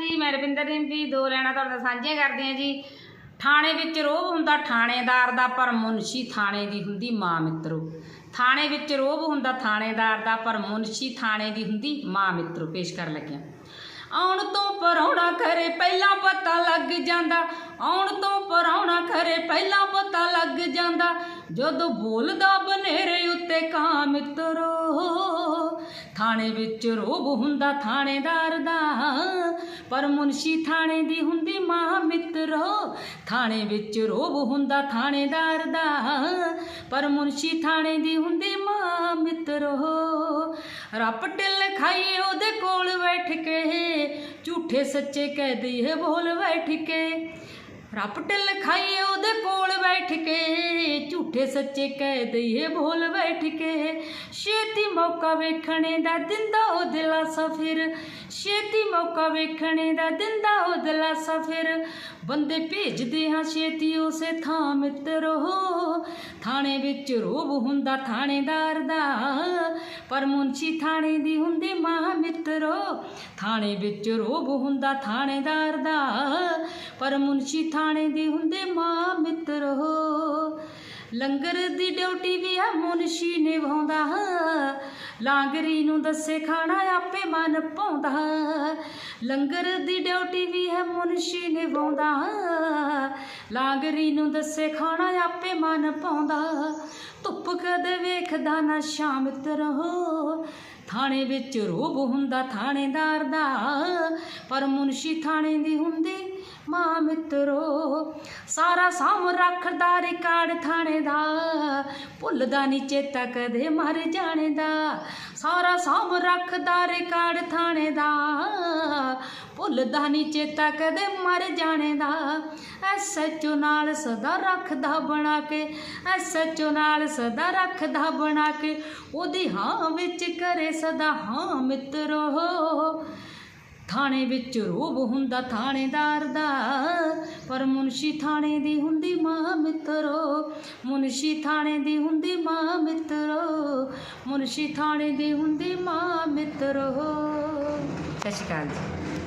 ਜੀ ਮੈਂ ਰਵਿੰਦਰ ਰਿੰਪੀ ਦੋ ਲੈਣਾ ਤੁਹਾਡੇ ਸਾਂਝੀਆਂ ਕਰਦੇ ਹਾਂ ਜੀ। ਥਾਣੇ ਵਿੱਚ ਰੋਬ ਹੁੰਦਾ, ਥਾਣੇਦਾਰ ਦਾ, ਪਰ ਮੁਨਸ਼ੀ ਥਾਣੇ ਦੀ ਹੁੰਦੀ ਮਾਂ ਮਿੱਤਰੋ। ਥਾਣੇ ਵਿੱਚ ਰੋਬ ਹੁੰਦਾ, ਥਾਣੇਦਾਰ ਦਾ, ਪਰ ਮੁਨਸ਼ੀ ਥਾਣੇ ਦੀ ਹੁੰਦੀ ਮਾਂ ਮਿੱਤਰੋ। ਪੇਸ਼ ਕਰ ਲੱਗਿਆ। ਆਉਣ ਤੋਂ ਪਰੌਣਾ ਕਰੇ ਪਹਿਲਾਂ ਪਤਾ ਲੱਗ ਜਾਂਦਾ। ਆਉਣ ਤੋਂ ਪਰੌਣਾ ਕਰੇ ਪਹਿਲਾਂ ਪਤਾ ਲੱਗ ਜਾਂਦਾ। ਜਦੋਂ ਬੋਲਦਾ ਬਨੇਰੇ ਉੱਤੇ ਕਾਂ ਮਿੱਤਰੋ ਥਾਣੇ ਵਿੱਚ ਰੋਬ ਹੁੰਦਾ ਥਾਣੇਦਾਰ ਦਾ। ਪਰ ਮੁਨਸ਼ੀ ਥਾਣੇ ਦੀ ਹੁੰਦੀ ਮਾਂ ਮਿੱਤਰੋ। ਥਾਣੇ ਵਿੱਚ ਰੋਬ ਹੁੰਦਾ ਥਾਣੇਦਾਰ ਦਾ। ਪਰ ਮੁਨਸ਼ੀ ਥਾਣੇ ਦੀ ਹੁੰਦੀ ਮਾਂ ਮਿੱਤਰੋ। ਰੱਪ ਢਿੱਲ ਖਾਈਏ ਉਹਦੇ ਕੋਲ ਬੈਠ ਕੇ, ਝੂਠੇ ਸੱਚੇ ਕਹਿ ਦਈਏ ਬੋਲ ਬੈਠ ਕੇ। ਰੱਬ ਢਿੱਲ ਉਹਦੇ ਕੋਲ ਬੈਠ ਕੇ, ਝੂਠੇ ਸੱਚੇ ਕਹਿ ਦਈਏ ਬੋਲ ਬੈਠ ਕੇ। ਛੇਤੀ ਮੌਕਾ ਵੇਖਣੇ ਦਾ ਦਿੰਦਾ ਉਹ ਦਿਲਾਸਾ ਫਿਰ। ਛੇਤੀ ਮੌਕਾ ਵੇਖਣੇ ਦਾ ਦਿੰਦਾ ਉਹ ਦਿਲਾਸਾ ਫਿਰ। ਬੰਦੇ ਭੇਜਦੇ ਹਾਂ ਛੇਤੀ ਉਸੇ ਥਾਂ ਮਿੱਤਰੋ ਥਾਣੇ ਵਿੱਚ ਰੋਬ ਹੁੰਦਾ ਥਾਣੇਦਾਰ ਦਾ। ਪਰ ਮੁਨਸ਼ੀ ਥਾਣੇ ਦੀ ਹੁੰਦੀ ਮਾਂ ਮਿੱਤਰੋ, ਥਾਣੇ ਵਿੱਚ ਰੋਬ ਹੁੰਦਾ ਥਾਣੇਦਾਰ ਦਾ। ਪਰ ਮੁਨਸ਼ੀ ਥਾਣੇ ਦੀ ਹੁੰਦੇ ਮਾਂ ਮਿੱਤਰੋ, ਲੰਗਰ ਦੀ ਡਿਊਟੀ ਵੀ ਆ ਮੁਨਸ਼ੀ ਨਿਭਾਉਂਦਾ। ਲਾਂਗਰੀ ਨੂੰ ਦੱਸੇ ਖਾਣਾ ਆਪੇ ਮਨ ਪਾਉਂਦਾ ਲੰਗਰ ਦੀ ਡਿਊਟੀ ਵੀ ਹੈ ਮੁਨਸ਼ੀ ਨਿਭਾਉਂਦਾ। ਲਾਗਰੀ ਨੂੰ ਦੱਸੇ ਖਾਣਾ ਆਪੇ ਮਨ ਪਾਉਂਦਾ। ਧੁੱਪ ਕਦੇ ਵੇਖਦਾ ਨਾ ਸ਼ਾਮ ਤਰੋ ਥਾਣੇ ਵਿੱਚ ਰੋਬ ਹੁੰਦਾ, ਥਾਣੇਦਾਰ ਦਾ। ਪਰ ਮੁਨਸ਼ੀ ਥਾਣੇ ਦੀ ਹੁੰਦੀ ਮਾਂ ਮਿੱਤਰੋ। ਸਾਰਾ ਸਾਮ ਰੱਖਦਾ ਰਿਕਾਰਡ ਥਾਣੇ ਦਾ। ਭੁੱਲਦਾ ਨਹੀਂ ਚੇਤਾ ਕਦੇ ਮਰ ਜਾਣੇ ਦਾ। ਸਾਰਾ ਸਾਮ ਰੱਖਦਾ ਰਿਕਾਰਡ ਥਾਣੇ ਦਾ। ਭੁੱਲਦਾ ਨਹੀਂ ਚੇਤਾ ਕਦੇ ਮਰ ਜਾਣੇ ਦਾ। ਐਸਐਚਓ ਨਾਲ ਸਦਾ ਰੱਖਦਾ ਬਣਾ ਕੇ ਐਸਐਚਓ ਨਾਲ ਸਦਾ ਰੱਖਦਾ ਬਣਾ ਕੇ, ਉਹਦੀ ਹਾਂ ਵਿੱਚ ਕਰੇ ਸਦਾ ਹਾਂ ਮਿੱਤਰੋ ਥਾਣੇ ਵਿੱਚ ਰੋਬ ਹੁੰਦਾ ਥਾਣੇਦਾਰ ਦਾ, ਪਰ ਮੁਨਸ਼ੀ ਥਾਣੇ ਦੀ ਹੁੰਦੀ ਮਾਂ ਮਿੱਤਰੋ ਮੁਨਸ਼ੀ ਥਾਣੇ ਦੀ ਹੁੰਦੀ ਮਾਂ ਮਿੱਤਰੋ ਮੁਨਸ਼ੀ ਥਾਣੇ ਦੀ ਹੁੰਦੀ ਮਾਂ ਮਿੱਤਰੋ ਸਤਿ ਸ਼੍ਰੀ ਅਕਾਲ ਜੀ